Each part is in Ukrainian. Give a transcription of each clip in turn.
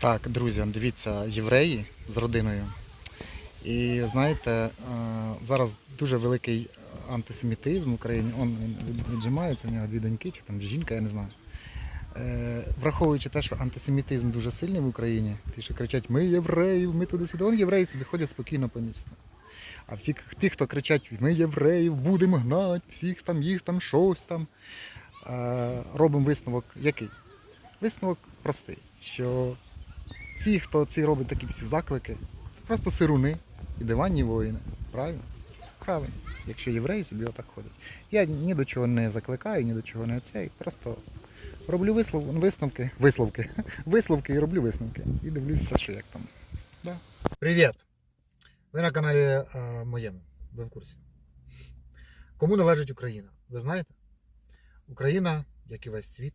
Так, друзі, дивіться, євреї з родиною. І знаєте, е, зараз дуже великий антисемітизм в Україні. Він віджимається, у нього дві доньки, чи там жінка, я не знаю. Е, Враховуючи те, що антисемітизм дуже сильний в Україні, ті, що кричать Ми євреї, ми туди-сюди. Вон євреї собі ходять спокійно по місту. А всі ті, хто кричать Ми євреїв, будемо гнати, всіх там, їх там, щось там. Е, Робимо висновок який? Висновок простий, що ці, хто ці робить такі всі заклики, це просто сируни і диванні воїни. Правильно? Правильно. Якщо євреї собі отак ходять. Я ні до чого не закликаю, ні до чого не цей. Просто роблю вислов, висновки, висловки, висловки і роблю висновки. І дивлюся, що як там. Да. Привіт! Ви на каналі е, моєму. Ви в курсі. Кому належить Україна? Ви знаєте? Україна, як і весь світ,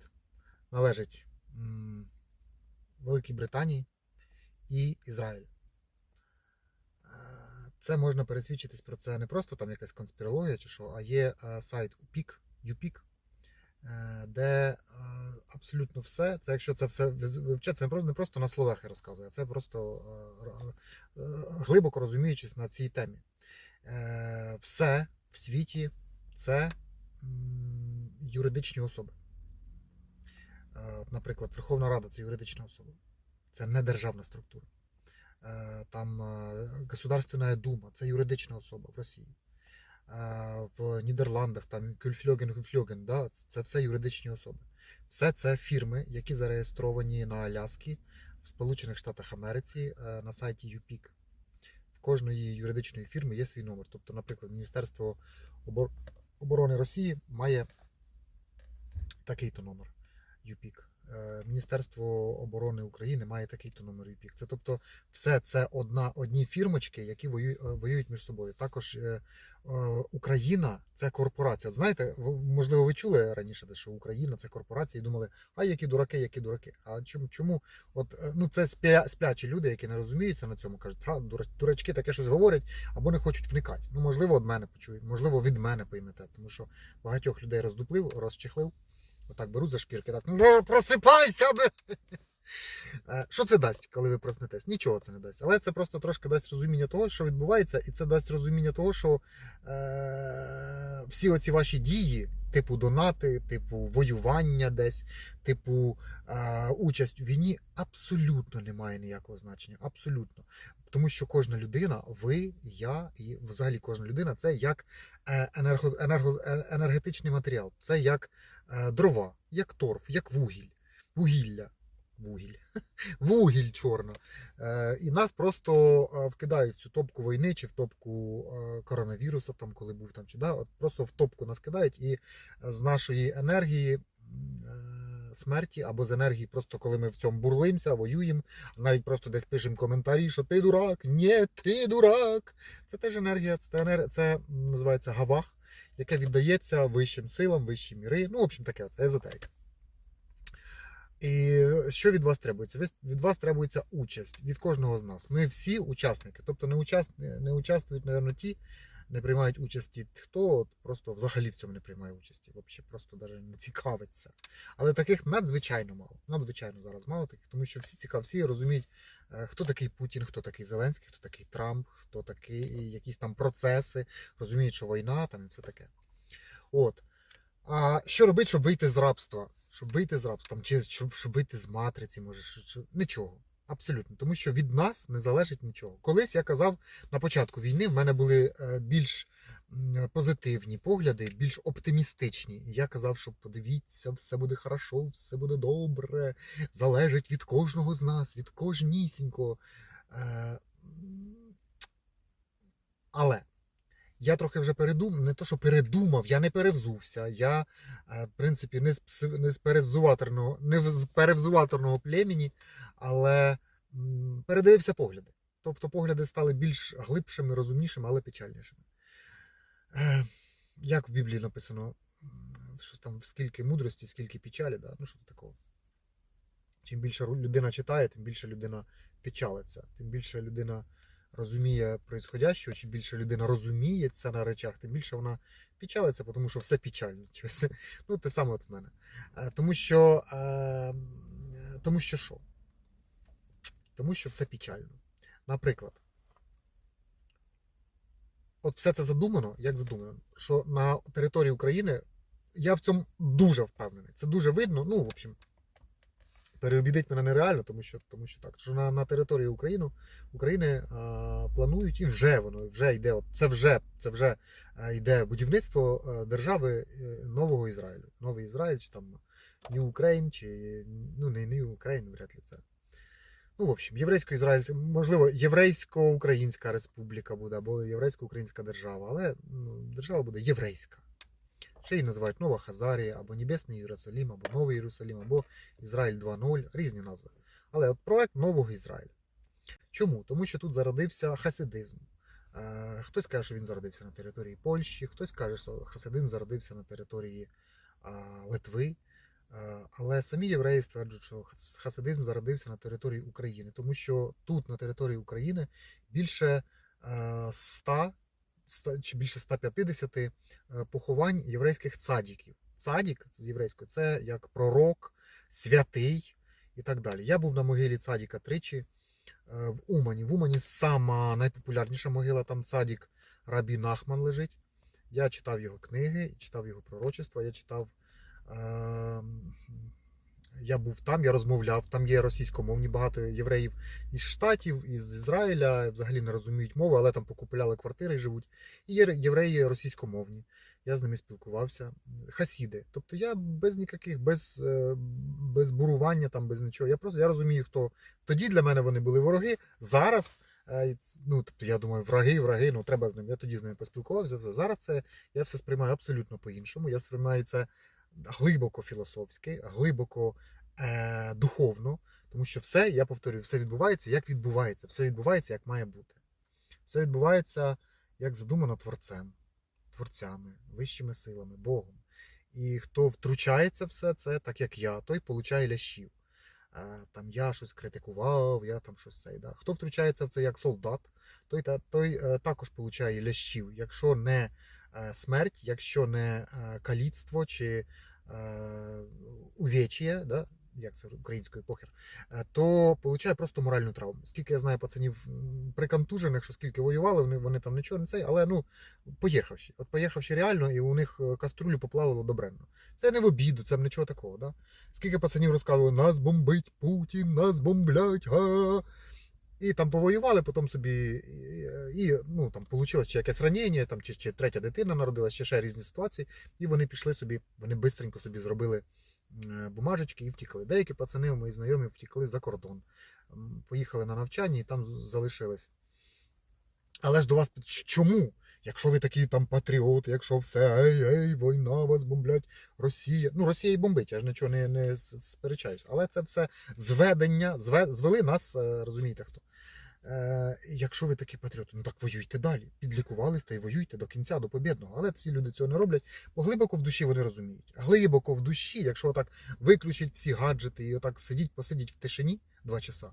належить м, Великій Британії і Ізраїлю. Е, Це можна пересвідчитись про це не просто там якась конспірологія чи що, а є е, сайт UPIC, UPIC, е, де абсолютно все, це якщо це все вивчати, це не просто, на словах я розказую, а це просто глибоко розуміючись на цій темі. Все в світі це юридичні особи. Наприклад, Верховна Рада це юридична особа, це не державна структура. Е, Там е, Государственна Дума це юридична особа в Росії. Е, В Нідерландах там Кюльфльоген, Кюльфльоген, да, це все юридичні особи. Все це фірми, які зареєстровані на Аляскі в Сполучених Штатах Америці на сайті UPIC. В кожної юридичної фірми є свій номер. Тобто, наприклад, Міністерство оборони Росії має такий-то номер UPIC. Е, Міністерство оборони України має такий-то номер UPIC. Це тобто все це одна, одні фірмочки, які воюють, воюють між собою. Також е, е, Україна це корпорація. От знаєте, можливо, ви чули раніше, що Україна це корпорація, і думали, а які дураки, які дураки. А чому чому? От е, ну це спля, сплячі люди, які не розуміються на цьому, кажуть, а дура- дурачки таке щось говорять або не хочуть вникати. Ну можливо, від мене почують, можливо, від мене поймете, тому що багатьох людей роздуплив, розчехлив. Отак беру за шкірки, так ну просипайся! би!» Е, Що це дасть, коли ви проснетесь? Нічого це не дасть. Але це просто трошки дасть розуміння того, що відбувається, і це дасть розуміння того, що е, всі оці ваші дії, типу донати, типу воювання десь, типу е, участь у війні, абсолютно не має ніякого значення. Абсолютно. Тому що кожна людина, ви, я і взагалі кожна людина це як е, енерго, енерго, енергетичний матеріал, це як е, дрова, як торф, як вугіль, вугілля. Вугіль. Вугіль чорно. Е, і нас просто е, вкидають в цю топку війни чи в топку е, коронавірусу, там, коли був там, чи да, от просто в топку нас кидають, і з нашої енергії. Смерті або з енергії, просто коли ми в цьому бурлимося, воюємо, навіть просто десь пишемо коментарі, що ти дурак, ні, ти дурак. Це теж енергія, це, енергія, це називається гавах, яке віддається вищим силам, вищі міри. Ну, в общем, таке, це езотерика. І що від вас требується? Від вас требується участь від кожного з нас. Ми всі учасники. Тобто не, участ... не участвують, мабуть, ті, не приймають участі, хто просто взагалі в цьому не приймає участі. Взагалі просто навіть не цікавиться. Але таких надзвичайно мало. Надзвичайно зараз мало таких, тому що всі цікаві, всі розуміють, е, хто такий Путін, хто такий Зеленський, хто такий Трамп, хто такий якісь там процеси, розуміють, що війна там і все таке. От. А що робити, щоб вийти з рабства? Щоб вийти з рабства, чи щоб, щоб вийти з матриці, може, що, що- нічого. Абсолютно, тому що від нас не залежить нічого. Колись я казав на початку війни, в мене були е, більш позитивні погляди, більш оптимістичні. І я казав, що подивіться, все буде хорошо, все буде добре, залежить від кожного з нас, від кожнісінького. Е, Але я трохи вже передумав, не то, що передумав, я не перевзувся. Я, е, в принципі, не з, не з перевзуваторного, не з перевзуваторного племені, але передивився погляди. Тобто погляди стали більш глибшими, розумнішими, але печальнішими. Е, Як в Біблії написано, що там скільки мудрості, скільки печалі, да? ну що такого. Чим більше людина читає, тим більше людина печалиться, тим більше людина розуміє происходящого, чим більше людина розуміється на речах, тим більше вона печалиться, тому що все печально. Ну, те саме от в мене. Тому що, тому що що? Тому що все печально. Наприклад, от все це задумано, як задумано, що на території України я в цьому дуже впевнений. Це дуже видно. Ну, в общем, переобідить мене нереально, тому що, тому що так. Що на, на території України, України а, планують і вже воно вже йде. От це вже це вже а, йде будівництво а, держави е, нового Ізраїлю. Новий Ізраїль, чи там New Ukraine, чи ну не New Ukraine, вряд ли це. Ну, в общем, єврейсько-ізраїльська, можливо, єврейсько-українська республіка буде, або єврейсько-українська держава, але ну, держава буде єврейська. Ще її називають Нова Хазарія, або Небесний Єрусалім, або Новий Єрусалім, або Ізраїль 2.0, різні назви. Але от проект Нового Ізраїля. Чому? Тому що тут зародився хасидизм. Е, Хтось каже, що він зародився на території Польщі, хтось каже, що хасидизм зародився на території Литви. Е, Але самі євреї стверджують, що хасидизм зародився на території України, тому що тут, на території України, більше е, 100 100 чи більше 150 е, поховань єврейських цадіків. Цадік з єврейської це як пророк, святий і так далі. Я був на могилі цадіка тричі е, в Умані. В Умані сама найпопулярніша могила, там цадік Рабі Нахман лежить. Я читав його книги, читав його пророчества, я читав. Е, я був там, я розмовляв. Там є російськомовні багато євреїв із Штатів, із Ізраїля, взагалі не розуміють мови, але там покупляли квартири і живуть. І є євреї російськомовні. Я з ними спілкувався. Хасіди. Тобто я без ніяких, без, е, без бурування, там, без нічого. Я просто я розумію, хто тоді для мене вони були вороги. Зараз. е, Ну, тобто, я думаю, враги, враги, ну треба з ними. Я тоді з ними поспілкувався. Зараз це я все сприймаю абсолютно по-іншому. Я сприймаю це глибоко філософськи, глибоко е, духовно, тому що все, я повторюю, все відбувається, як відбувається, все відбувається, як має бути. Все відбувається, як задумано творцем, творцями, вищими силами, Богом. І хто втручається в все це, так як я, той получає лящів. Е, Там я щось критикував, я там щось цей. Да. Хто втручається в це як солдат, той, той е, також получає лящів. Якщо не смерть, якщо не е, каліцтво чи е, увечія, да, як це українською похер, е, то получає просто моральну травму. Скільки я знаю пацанів м, приконтужених, що скільки воювали, вони, вони там нічого не цей, але ну, поїхавши. От поїхавши реально, і у них е, каструлю поплавило добренно. Це не в обіду, це нічого такого. Да? Скільки пацанів розказували, нас бомбить Путін, нас бомблять, га. І там повоювали, потім собі і, ну там вийшло чи якесь ранення, там чи, чи третя дитина народилася, чи ще різні ситуації. І вони пішли собі, вони бистренько собі зробили е, бумажечки і втікли. Деякі пацани, мої знайомі, втікли за кордон. Поїхали на навчання і там залишились. Але ж до вас чому? Якщо ви такий там патріот, якщо все, ей, ей, війна, вас бомблять, Росія. Ну, Росія і бомбить, я ж нічого не, не сперечаюсь. Але це все зведення, зве, звели нас, е, розумієте хто. Е, якщо ви такі патріоти, ну так воюйте далі. Підлікувались та й воюйте до кінця, до побідного. Але ці люди цього не роблять, бо глибоко в душі вони розуміють. Глибоко в душі, якщо так виключить всі гаджети і отак сидіть, посидіть в тишині два часа,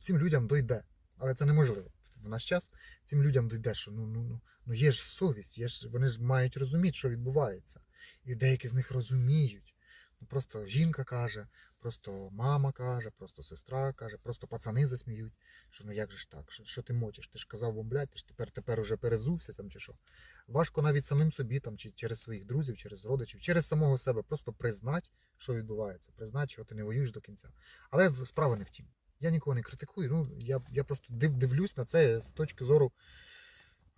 цим людям дойде. Але це неможливо. В наш час цим людям дойде, що ну, ну, ну, ну є ж совість, є ж, вони ж мають розуміти, що відбувається. І деякі з них розуміють. Ну, просто жінка каже, просто мама каже, просто сестра каже, просто пацани засміють, що ну як же ж так, що, що ти мочиш? Ти ж казав бомблять, ти ж тепер тепер уже перевзувся там чи що. Важко навіть самим собі, там, чи через своїх друзів, через родичів, через самого себе, просто признати, що відбувається, признати, що ти не воюєш до кінця. Але справа не в тім. Я нікого не критикую. Ну, я, я просто див, дивлюсь на це з точки зору.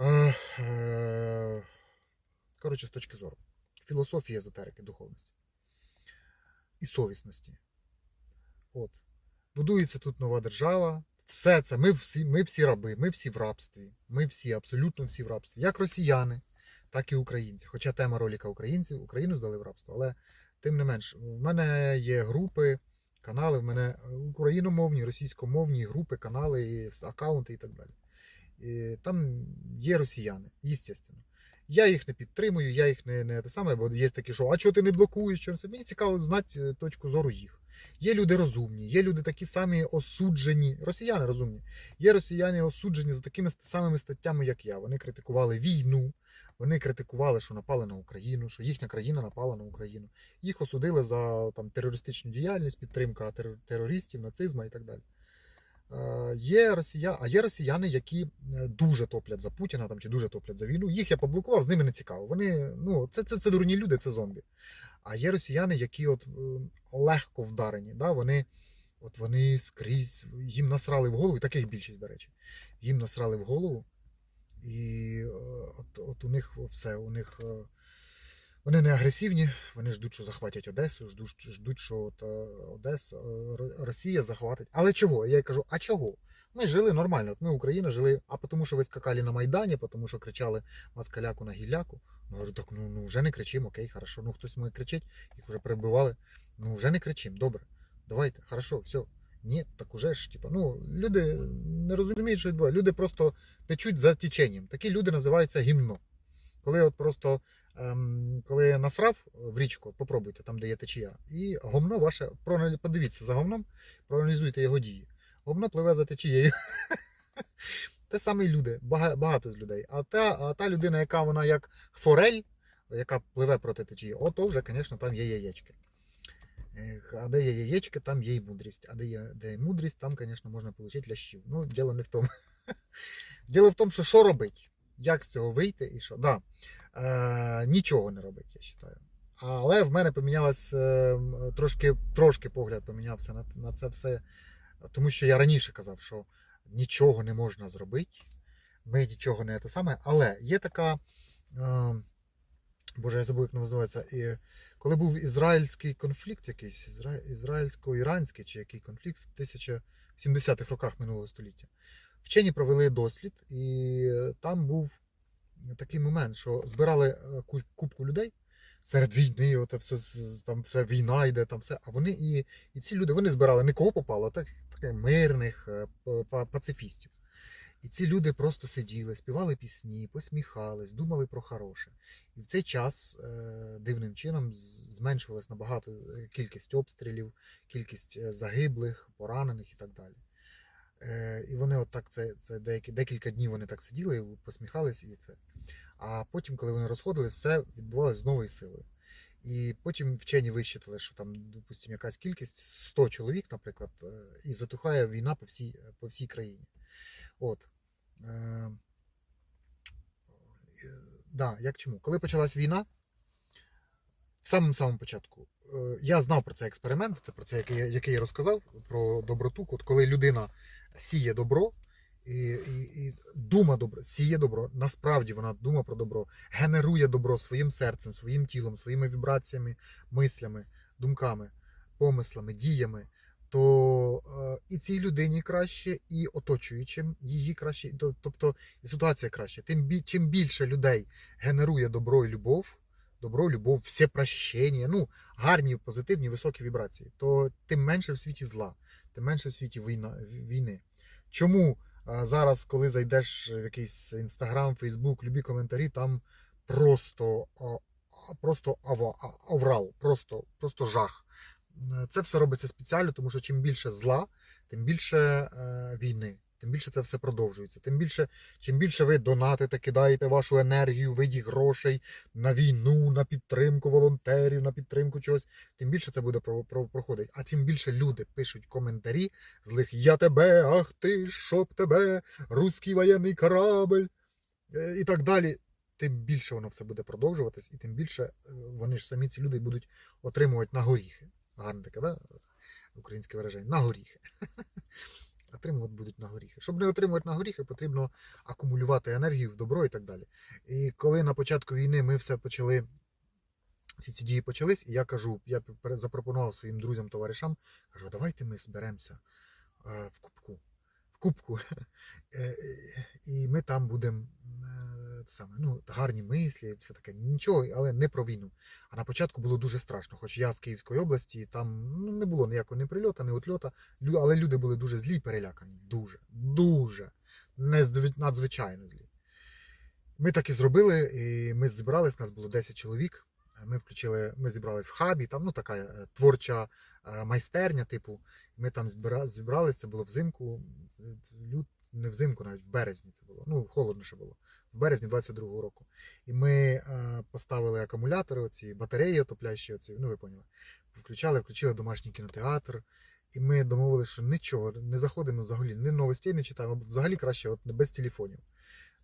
Е, е, коротше, з точки зору філософії езотерики, духовності і совісності. От. Будується тут нова держава. Все це, ми всі, ми всі раби, ми всі в рабстві. Ми всі, абсолютно всі в рабстві. Як росіяни, так і українці. Хоча тема роліка українців, Україну здали в рабство. Але тим не менш, в мене є групи, канали, в мене україномовні, російськомовні групи, канали, аккаунти і так далі. І там є росіяни, звісно. Я їх не підтримую, я їх не, не те саме, бо є такі, що а чого ти не блокуєш? Що це? Мені цікаво знати е, точку зору їх. Є люди розумні, є люди такі самі осуджені, росіяни розумні. Є росіяни осуджені за такими самими статтями, як я. Вони критикували війну, вони критикували, що напали на Україну, що їхня країна напала на Україну. Їх осудили за там, терористичну діяльність, підтримка тер- терористів, нацизму і так далі. Е, Є росія, а є росіяни, які е, дуже топлять за Путіна там, чи дуже топлять за війну. Їх я поблокував, з ними не цікаво. Вони, ну, це, це, це дурні люди, це зомбі. А є росіяни, які от е, легко вдарені. Да? Вони, от вони скрізь, їм насрали в голову, і таких більшість, до речі. Їм насрали в голову. І е, от, от у них все, у них. е, Вони не агресивні, вони ждуть, що захватять Одесу, ждуть, ждуть що от, е, Одеса, Росія захватить. Але чого? Я їй кажу, а чого? Ми жили нормально. От ми Україна жили, а тому що ви скакали на Майдані, тому що кричали москаляку на гілляку. Ну, говорю, так ну, ну вже не кричимо, окей, хорошо. Ну хтось може кричить, їх вже перебивали. Ну вже не кричимо, добре. Давайте, хорошо, все. Ні, так уже ж, типу, ну, люди не розуміють, що відбувається. Люди просто течуть за теченням. Такі люди називаються гімно. Коли от просто ем, коли насрав в річку, попробуйте там, де є течія, і гомно ваше, подивіться за гомном, проаналізуйте його дії. Гомно пливе за течією. Те саме люди, багато з людей. А та, а та людина, яка вона як форель, яка пливе проти течії, ото вже, звісно, там є яєчки. А де є яєчки, там є і мудрість. А де є, де є мудрість, там, звісно, можна отримати лящів. Ну, діло не в тому. Діло в тому, що що робити? Як з цього вийти і що? Да. Е, нічого не робить, я вважаю. Але в мене помінялось е, трошки, трошки погляд помінявся на, на це все. Тому що я раніше казав, що нічого не можна зробити. Ми нічого не те саме. Але є така. Е, Боже, я забув, як називається. І коли був ізраїльський конфлікт, якийсь ізра... ізраїльсько-іранський чи який конфлікт в 1070-х роках минулого століття, вчені провели дослід, і там був такий момент, що збирали е, ку- купку людей серед війни, оте все, там все війна йде, там все. А вони і, і ці люди вони збирали не кого попало, так, таке мирних е, па- па- пацифістів. І ці люди просто сиділи, співали пісні, посміхались, думали про хороше. І в цей час е, дивним чином зменшувалась набагато е, кількість обстрілів, кількість е, загиблих, поранених і так далі. І вони от так це, це деякі, декілька днів вони так сиділи, посміхались і це. А потім, коли вони розходили, все відбувалося з новою силою. І потім вчені вищитали, що там, допустимо, якась кількість 100 чоловік, наприклад, і затухає війна по всій, по всій країні. От. Е, е, да, як чому? Коли почалась війна, в самому самому початку, е, я знав про цей експеримент, це про це, який, який я розказав, про доброту. От коли людина сіє добро, і, і, і дума добро, сіє добро, насправді вона дума про добро, генерує добро своїм серцем, своїм тілом, своїми вібраціями, мислями, думками, помислами, діями, то е, і цій людині краще, і оточуючим її краще, то- тобто і ситуація краще. Тим чим більше людей генерує добро і любов, добро, любов, все прощення, ну гарні, позитивні, високі вібрації, то тим менше в світі зла, тим менше в світі війна, війни. Чому зараз, коли зайдеш в якийсь інстаграм, фейсбук, любі коментарі, там просто, просто аврал, просто, просто жах. Це все робиться спеціально, тому що чим більше зла, тим більше е, війни, тим більше це все продовжується. Тим більше, чим більше ви донатите, кидаєте вашу енергію, виді грошей на війну, на підтримку волонтерів, на підтримку чогось, тим більше це буде про- про- проходити. А тим більше люди пишуть коментарі злих Я тебе, ах ти, щоб тебе, руський воєнний корабль е, і так далі. Тим більше воно все буде продовжуватись, і тим більше е, вони ж самі ці люди будуть отримувати на горіхи. Гарне таке, да? Українське вираження. На горіхи. Отримувати будуть на горіхи. Щоб не отримувати на горіхи, потрібно акумулювати енергію в добро і так далі. І коли на початку війни ми все почали, всі ці дії почались, і я кажу, я запропонував своїм друзям, товаришам, кажу, давайте ми зберемося е, в кубку. Кубку. Е, І ми там будемо е, ну, гарні мислі, все таке, нічого, але не про війну. А на початку було дуже страшно, хоч я з Київської області, там ну, не було ніякого ні прильота, ні отльота, але люди були дуже злі і перелякані. Дуже, дуже, надзвичайно злі. Ми так і зробили, і ми зібрались, нас було 10 чоловік. Ми включили, ми зібрались в хабі, там ну така е, творча е, майстерня, типу. Ми там збира, зібрались, це було взимку, лют, не взимку, навіть в березні це було. Ну, холодно ще було. В березні 22-го року. І ми е, поставили акумулятори, оці батареї отопляючі, оці, ну ви поняли. Включали, включили домашній кінотеатр. І ми домовилися, що нічого, не заходимо взагалі, ні новостей не читаємо, взагалі краще от, без телефонів.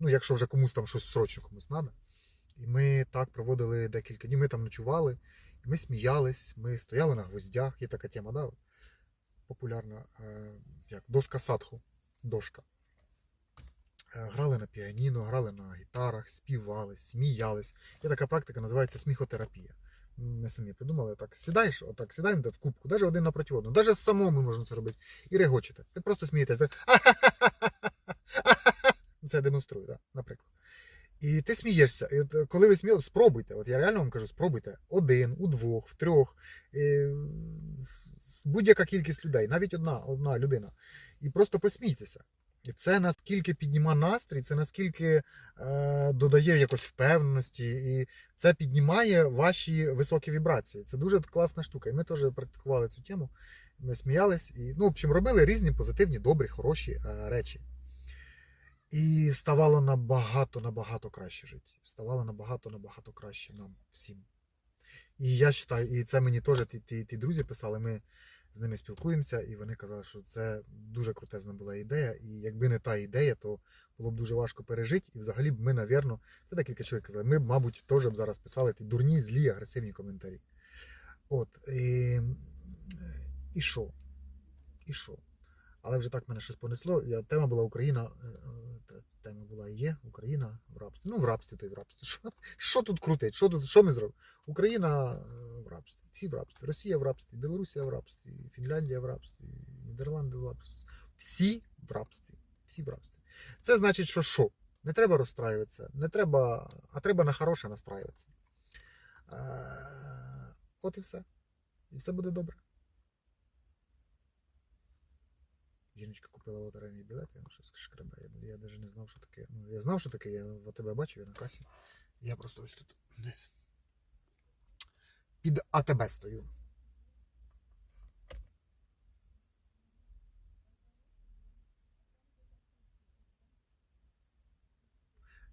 Ну, якщо вже комусь там щось срочно комусь треба. І ми так проводили декілька днів. Ми там ночували, і ми сміялись, ми стояли на гвоздях. Є така тема, да? популярна, е, як доска садху, дошка. Е, Грали на піаніно, грали на гітарах, співали, сміялись. Є така практика, називається сміхотерапія. Ми самі придумали так. Сідаєш, отак, сідаємо в кубку, навіть один напроти одного. Навіть самому можна це робити. І регочете. Ви просто смієтесь. Це я демонструю, так, наприклад. І ти смієшся. І от, коли ви смієте, спробуйте. От я реально вам кажу, спробуйте. Один, у двох, в трьох. е, Будь-яка кількість людей, навіть одна, одна людина. І просто посмійтеся. І це наскільки піднімає настрій, це наскільки е, додає якось впевненості, і це піднімає ваші високі вібрації. Це дуже класна штука. І ми теж практикували цю тему. Ми сміялись і, ну, в общем, робили різні позитивні, добрі, хороші е, речі. І ставало набагато, набагато краще жити. Ставало набагато, набагато краще нам всім. І я вважаю, і це мені теж ті, ті, ті друзі писали, ми з ними спілкуємося, і вони казали, що це дуже крутезна була ідея. І якби не та ідея, то було б дуже важко пережити. І взагалі б ми, навірно, це декілька чоловік казали, ми мабуть, теж б зараз писали ті дурні, злі, агресивні коментарі. От. І, і що? І що? Але вже так мене щось понесло. Я, тема була Україна. е, е, те- Тема була і є Україна в рабстві. Ну, в рабстві то й в рабстві. Що, що тут крутить? Що, тут, що ми зробимо? Україна е, в рабстві. Всі в рабстві. Росія в рабстві, Білорусія в рабстві, Фінляндія в рабстві, Нідерланди в рабстві. Всі в рабстві. Всі в рабстві. Це значить, що що? Не треба розстраюватися, не треба, а треба на хороше настраюватися. От і все. І все буде добре. Жіночка купила лотерейний білет, я щось шкребе. Я, я навіть не знав, що таке. Ну, я знав, що таке, я в тебе бачив, я на касі. Я просто ось тут десь. Під АТБ стою.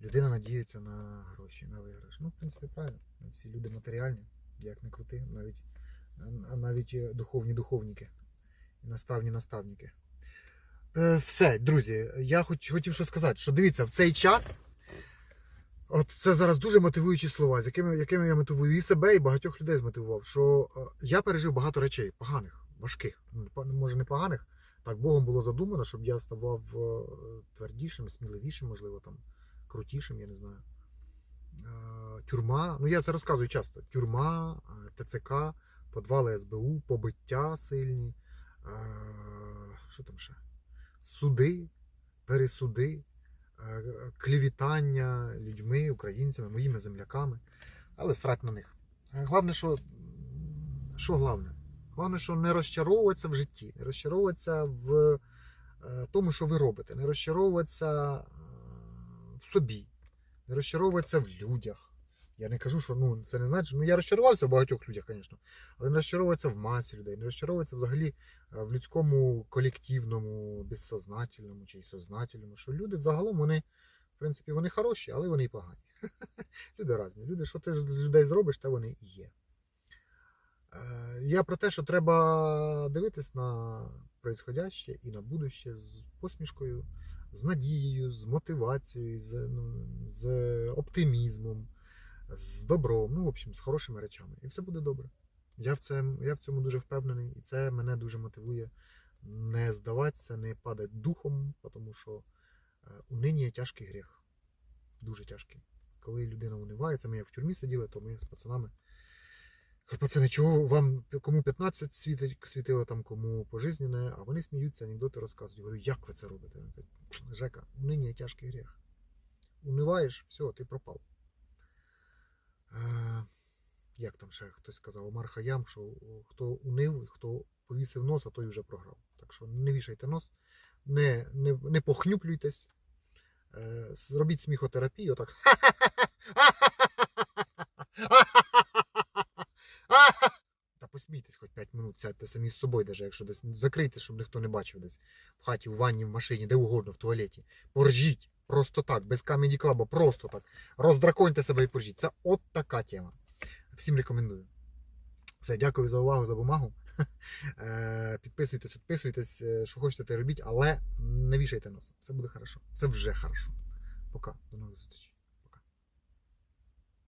Людина надіється на гроші, на виграш. Ну, в принципі, правильно. Всі люди матеріальні, як не крути, навіть, навіть е, духовні духовники наставні наставники. Е, все, друзі, я хоч, хотів що сказати, що дивіться, в цей час. От це зараз дуже мотивуючі слова, з якими, якими я мотивую і себе, і багатьох людей змотивував. Що е, я пережив багато речей, поганих, важких. Ну, Може, не поганих. Так Богом було задумано, щоб я ставав е, твердішим, сміливішим, можливо, там, крутішим, я не знаю. Тюрма, ну я це розказую часто. Тюрма, ТЦК, подвали СБУ, побиття сильні. Що там ще? Суди, пересуди, е, клівітання людьми, українцями, моїми земляками, але срать на них. Е, Головне, що, що головне? Головне, що не розчаровуватися в житті, не розчаровуватися в е, тому, що ви робите, не розчаровуватися в собі, не розчаровуватися в людях. Я не кажу, що ну, це не значить. Ну, я розчарувався в багатьох людях, звісно, але не розчаровуватися в масі людей, не розчаровуватися взагалі е, в людському колективному, безсознательному чи сознательному, що люди загалом вони, в принципі, вони хороші, але вони і погані. Люди різні. Люди, що ти з людей зробиш, те вони і є. Е, Я про те, що треба дивитись на происходяще і на будуще з посмішкою, з надією, з мотивацією, з, ну, з оптимізмом, з добром, ну, в общем, з хорошими речами. І все буде добре. Я в, цьому, я в цьому дуже впевнений, і це мене дуже мотивує не здаватися, не падати духом, тому що е, униння тяжкий гріх. Дуже тяжкий. Коли людина униває, це ми як в тюрмі сиділи, то ми з пацанами. Пацани, чого вам кому 15 світить, світило, там, кому пожизнене, а вони сміються, анекдоти розказують. Говорю, як ви це робите? Вони кажуть, Жека, униння тяжкий гріх. Униваєш, все, ти пропав. Е, як там ще хтось казав, Омар Хаям, що хто унив, хто повісив нос, а той вже програв. Так що не вішайте нос, не, не, не похнюплюйтесь, е, зробіть сміхотерапію, отак. Та посмійтесь хоч 5 минут, сядьте самі з собою, даже, якщо десь закрийте, щоб ніхто не бачив десь в хаті, в ванні, в машині, де угодно, в туалеті. Поржіть. Просто так, без камеді клаба, просто так. Роздраконьте себе і поржіть. Це от така тема. Всім рекомендую. Все, дякую за увагу, за бумагу. Е, Підписуйтесь, підписуйтесь, е, що хочете, те робіть, але не вішайте носа. Все буде хорошо. Все вже хорошо. Пока. До нових зустрічей.